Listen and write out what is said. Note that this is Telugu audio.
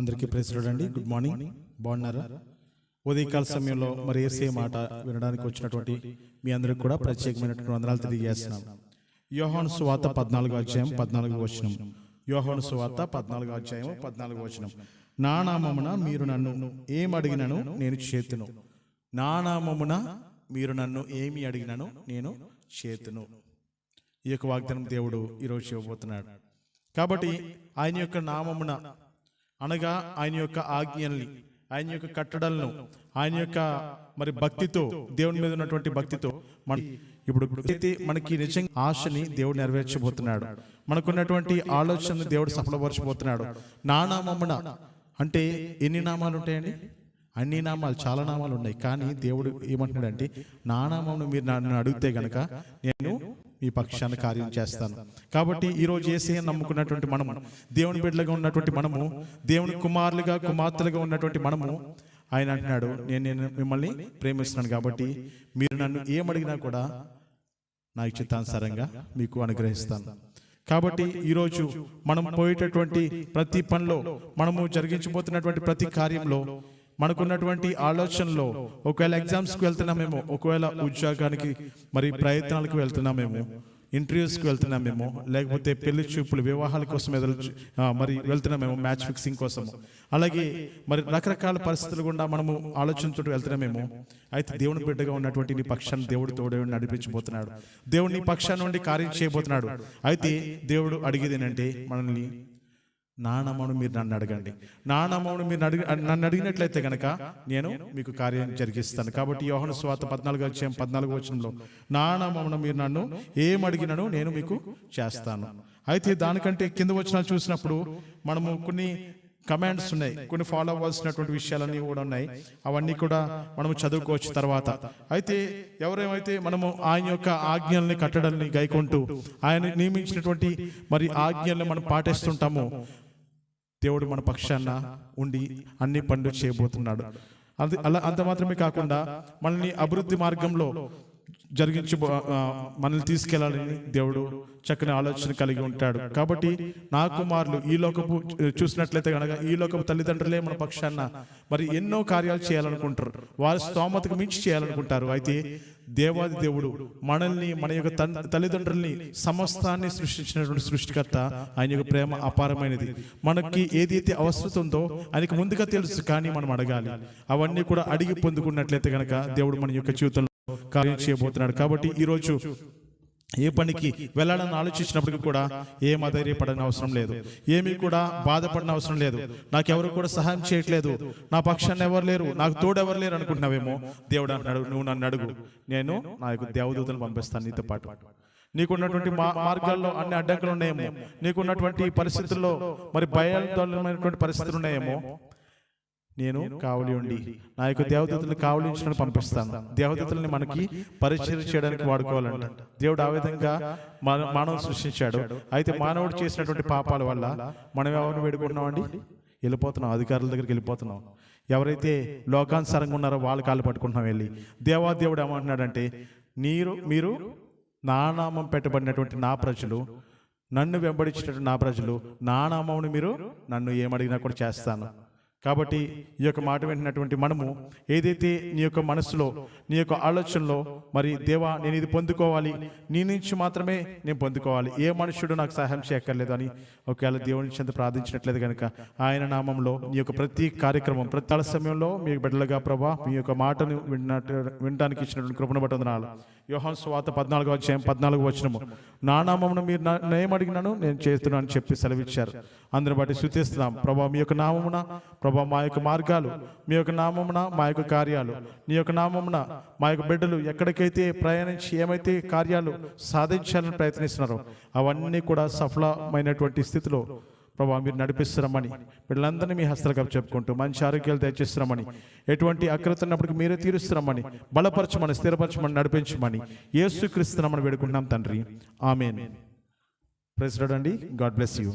అందరికీ ప్రెసిడెంట్ గుడ్ మార్నింగ్ బాగున్నారా? ఉదయకాల సమయంలో మరి ఏసే మాట వినడానికి వచ్చినటువంటి మీ అందరికి కూడా ప్రత్యేకమైనటువంటి వందనాలు తెలియజేస్తున్నాం. యోహాను సువార్త పద్నాలుగు అధ్యాయం పద్నాలుగు వచనం. యోహాను సువార్త పద్నాలుగు అధ్యాయం పద్నాలుగు వచనం. నా నామమున మీరు నన్ను ఏం అడిగినను నేను చేతును. నా నామమున మీరు నన్ను ఏమి అడిగినను నేను చేతును. ఈ యొక్క వాగ్దానం దేవుడు ఈరోజు ఇవ్వబోతున్నాడు. కాబట్టి ఆయన యొక్క నామమున అనగా ఆయన యొక్క ఆజ్ఞల్ని ఆయన యొక్క కట్టడలను ఆయన యొక్క మరి భక్తితో దేవుని మీద ఉన్నటువంటి భక్తితో మన ఇప్పుడు అయితే మనకి నిజంగా ఆశని దేవుడు నెరవేర్చబోతున్నాడు. మనకున్నటువంటి ఆలోచనను దేవుడు సఫలపరచబోతున్నాడు. నా నామమున అంటే ఎన్ని నామాలు ఉంటాయండి? అన్ని నామాలు చాలా నామాలు ఉన్నాయి. కానీ దేవుడు ఏమంటున్నాడంటే నా నామమును మీరు నన్ను అడిగితే గనక నేను మీ పక్షాన కార్యం చేస్తాను. కాబట్టి ఈ రోజు ఏసీ నమ్ముకున్నటువంటి మనము దేవుని బిడ్డలుగా ఉన్నటువంటి మనము దేవుని కుమారులుగా కుమార్తెలుగా ఉన్నటువంటి మనము ఆయన అంటున్నాడు నేను నేను మిమ్మల్ని ప్రేమిస్తున్నాను కాబట్టి మీరు నన్ను ఏమడిగినా కూడా నా ఇచ్చితానుసారంగా మీకు అనుగ్రహిస్తాను. కాబట్టి ఈరోజు మనం పోయేటటువంటి ప్రతి పనిలో మనము జరిగించబోతున్నటువంటి ప్రతి కార్యంలో మనకున్నటువంటి ఆలోచనలో ఒకవేళ ఎగ్జామ్స్కి వెళ్తున్నామేమో ఒకవేళ ఉద్యోగానికి మరి ప్రయత్నాలకు వెళ్తున్నామేమో ఇంటర్వ్యూస్కి వెళ్తున్నామేమో లేకపోతే పెళ్ళి చూపులు వివాహాల కోసం ఎదురు మరి వెళ్తున్నామేమో మ్యాచ్ ఫిక్సింగ్ కోసం. అలాగే మరి రకరకాల పరిస్థితులు గుండా మనము ఆలోచనతో వెళ్తున్నామేమో అయితే దేవుని బిడ్డగా ఉన్నటువంటి నీ పక్షాన్ని దేవుడు తోడే నడిపించబోతున్నాడు. దేవుడు నీ పక్షాన్ని నుండి కార్యం చేయబోతున్నాడు. అయితే దేవుడు అడిగేది ఏంటంటే మనల్ని నానమ్మను మీరు నన్ను అడగండి. నానమ్మను మీరు అడిగి నన్ను అడిగినట్లయితే కనుక నేను మీకు కార్యం జరిగిస్తాను. కాబట్టి యోహన స్వాత పద్నాలుగు వచ్చాం పద్నాలుగు వచనంలో నానమ్మను మీరు నన్ను ఏం అడిగినను నేను మీకు చేస్తాను. అయితే దానికంటే కింద వచ్చిన చూసినప్పుడు మనము కొన్ని కమాండ్స్ ఉన్నాయి కొన్ని ఫాలో అవ్వాల్సినటువంటి విషయాలన్నీ కూడా ఉన్నాయి. అవన్నీ కూడా మనము చదువుకోవచ్చు తర్వాత. అయితే ఎవరేమైతే మనము ఆయన యొక్క ఆజ్ఞల్ని కట్టడాన్ని గైకొంటూ ఆయన నియమించినటువంటి మరి ఆజ్ఞల్ని మనం పాటిస్తుంటామో దేవుడు మన పక్షాన ఉండి అన్ని పనులు చేయబోతున్నాడు. అది అలా అంత మాత్రమే కాకుండా మనల్ని అభివృద్ధి మార్గంలో జరిగించి మనల్ని తీసుకెళ్ళాలని దేవుడు చక్కని ఆలోచన కలిగి ఉంటాడు. కాబట్టి నా కుమారులు ఈ లోకపు చూసినట్లయితే కనుక ఈ లోకపు తల్లిదండ్రులే మన పక్షాన మరి ఎన్నో కార్యాలు చేయాలనుకుంటారు. వారి స్తోమతకు మించి చేయాలనుకుంటారు. అయితే దేవాది దేవుడు మనల్ని మన యొక్క తల్లిదండ్రుల్ని సమస్తాన్ని సృష్టించినటువంటి సృష్టికర్త ఆయన యొక్క ప్రేమ అపారమైనది. మనకి ఏదైతే అవసరం ఉందో ఆయనకు ముందుగా తెలుసు కానీ మనం అడగాలి. అవన్నీ కూడా అడిగి పొందుకున్నట్లయితే కనుక దేవుడు మన యొక్క జీవితంలో కార్యం చేయబోతున్నాడు. కాబట్టి ఈరోజు ఏ పనికి వెళ్ళాలని ఆలోచించినప్పటికీ కూడా ఏం అధైర్యపడని అవసరం లేదు. ఏమీ కూడా బాధపడిన అవసరం లేదు. నాకెవరు కూడా సహాయం చేయట్లేదు. నా పక్షాన్ని ఎవరు లేరు. నాకు తోడు ఎవరు లేరు అనుకుంటున్నావేమో దేవుడు అంటున్నాడు నువ్వు నన్ను అడుగు. నేను నా యొక్క దేవదూతలు పంపిస్తాను నీతో పాటు. నీకున్నటువంటి మా మార్గాల్లో అన్ని అడ్డంకులు ఉన్నాయేమో. నీకున్నటువంటి పరిస్థితుల్లో మరి భయాందోళనమైనటువంటి పరిస్థితులు ఉన్నాయేమో. నేను కావలి ఉండి నా యొక్క దేవదూతలు కావలించిన పంపిస్తాను. దేవదూతల్ని మనకి పరిచయం చేయడానికి వాడుకోవాలంట. దేవుడు ఆ విధంగా మన మానవుడు సృష్టించాడు. అయితే మానవుడు చేసినటువంటి పాపాల వల్ల మనం ఎవరిని వేడుకుంటున్నామండి వెళ్ళిపోతున్నాం. అధికారుల దగ్గరికి వెళ్ళిపోతున్నాం. ఎవరైతే లోకానుసారంగా ఉన్నారో వాళ్ళ కాళ్ళు పట్టుకుంటున్నాం వెళ్ళి. దేవాదేవుడు ఏమంటున్నాడంటే నీరు మీరు నా నామం పెట్టబడినటువంటి నా ప్రజలు నన్ను వెంబడించినటువంటి నా ప్రజలు నా నామమును మీరు నన్ను ఏమడిగినా కూడా చేస్తాను. కాబట్టి ఈ యొక్క మాట వింటున్నటువంటి మనము ఏదైతే నీ యొక్క మనసులో నీ యొక్క ఆలోచనలో మరి దేవా నేను ఇది పొందుకోవాలి నీ నుంచి మాత్రమే నేను పొందుకోవాలి ఏ మనుషుడు నాకు సహాయం చేయక్కర్లేదు అని ఒకవేళ దేవుని చెంత ప్రార్థించినట్లేదు కనుక ఆయన నామంలో నీ యొక్క ప్రతి కార్యక్రమం ప్రతి సమయంలో మీ బిడ్డలుగా ప్రభా మీ యొక్క మాటను వినడానికి ఇచ్చినటువంటి కృపణ బట్టి వందనాలు. యోహాన్ స్వాత పద్నాలుగు అధ్యాయం పద్నాలుగు వచ్చినము నా నామమును మీరు నా- నేను అడిగినాను నేను చేస్తున్నాను అని చెప్పి సెలవిచ్చారు. అందరిని బట్టి శృతిస్తున్నాం ప్రభా మీ యొక్క నామమున ప్రభా మా యొక్క మార్గాలు మీ యొక్క నామమున మా యొక్క కార్యాలు నీ యొక్క నామమున మా యొక్క బిడ్డలు ఎక్కడికైతే ప్రయాణించి ఏమైతే కార్యాలు సాధించాలని ప్రయత్నిస్తున్నారో అవన్నీ కూడా సఫలమైనటువంటి స్థితిలో ప్రభావ మీరు నడిపిస్తున్నామని వీళ్ళందరినీ మీ హస్తలకు చెప్పుకుంటూ మంచి ఆరోగ్యాలు దయచేస్తున్నామని ఎటువంటి అక్రత ఉన్నప్పటికీ మీరే తీరుస్తున్నామని బలపరచమని స్థిరపరచమని నడిపించమని. ఏసుక్రీస్తున్నామని వేడుకుంటున్నాం తండ్రి. ఆమె ప్రెసిడెంట్ అండి గాడ్ బ్లెస్ యూ.